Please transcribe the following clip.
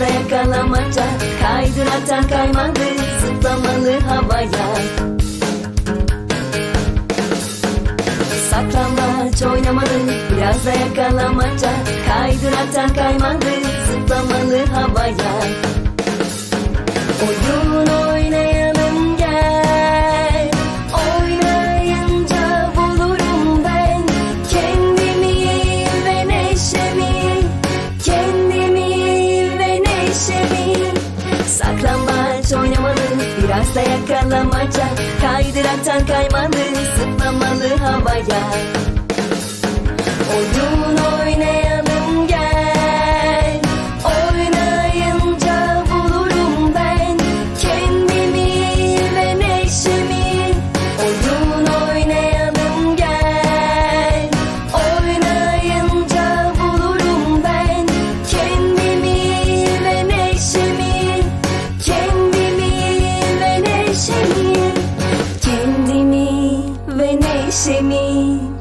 Da yakalamaca Kaydıraktan kaymalı Zıplamalı havaya. Saklambaç oynamalı Biraz da yakalamaca Kaydıraktan kaymalı Saklambaç oynamalı Biraz da yakalamaca. Kaydıraktan kaymalı Zıplamalı havaya See me.